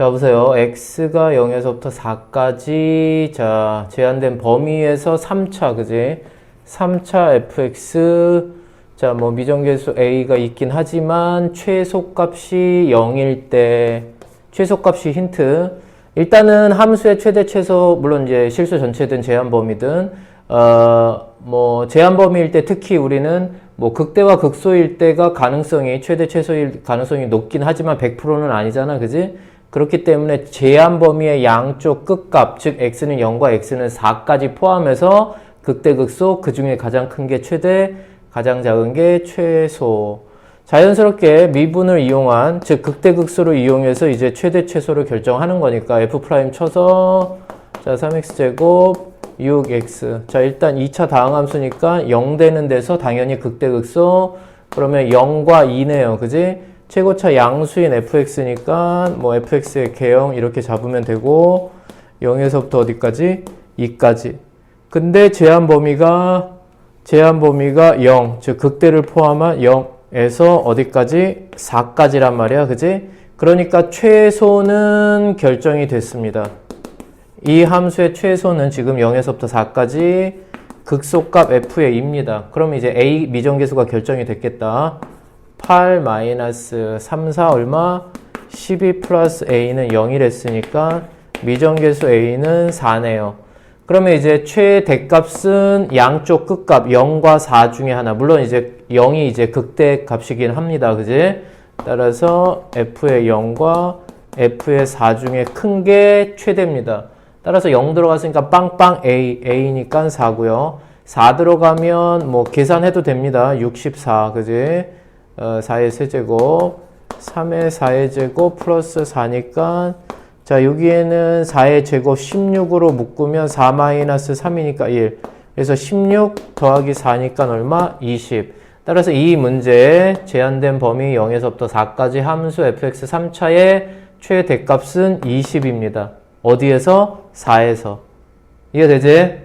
자, 보세요. x가 0에서부터 4까지, 자, 제한된 범위에서 3차, 그지? 3차 fx, 자, 뭐, 미정계수 a가 있긴 하지만, 최소값이 0일 때, 최소값이 힌트. 일단은 함수의 최대 최소, 물론 이제 실수 전체든 제한 범위든, 어, 뭐, 제한 범위일 때 특히 우리는 뭐, 극대와 극소일 때가 가능성이, 최대 최소일 가능성이 높긴 하지만 100%는 아니잖아. 그지? 그렇기 때문에 제한 범위의 양쪽 끝값, 즉 x는 0과 x는 4까지 포함해서 극대 극소 그 중에 가장 큰 게 최대, 가장 작은 게 최소. 자연스럽게 미분을 이용한 즉 극대 극소를 이용해서 이제 최대 최소를 결정하는 거니까 f 프라임 쳐서 자 3x 제곱 6x 자 일단 2차 다항함수니까 0 되는 데서 당연히 극대 극소 그러면 0과 2네요. 그지 최고차 양수인 fx니까 뭐 fx의 개형 이렇게 잡으면 되고 0에서부터 어디까지? 2까지. 근데 제한 범위가 제한 범위가 0, 즉 극대를 포함한 0에서 어디까지? 4까지란 말이야. 그지? 그러니까 최소는 결정이 됐습니다. 이 함수의 최소는 지금 0에서부터 4까지 극소값 f의 2입니다. 그럼 이제 a 미정계수가 결정이 됐겠다. 8 마이너스 3, 4 얼마? 12 플러스 a는 0이랬으니까 미정계수 a는 4네요. 그러면 이제 최대값은 양쪽 끝값 0과 4 중에 하나. 물론 이제 0이 이제 극대 값이긴 합니다. 그지? 따라서 f의 0과 f의 4 중에 큰 게 최대입니다. 따라서 0 들어갔으니까 빵빵 a, a니까 4고요. 4 들어가면 뭐 계산해도 됩니다. 64, 그지? 어, 4의 세제곱, 3의 4의 제곱 플러스 4니까 자 여기에는 4의 제곱 16으로 묶으면 4 마이너스 3이니까 1 그래서 16 더하기 4니까 얼마? 20 따라서 이 문제의 제한된 범위 0에서부터 4까지 함수 fx 3차의 최대값은 20입니다 어디에서? 4에서 이해되지?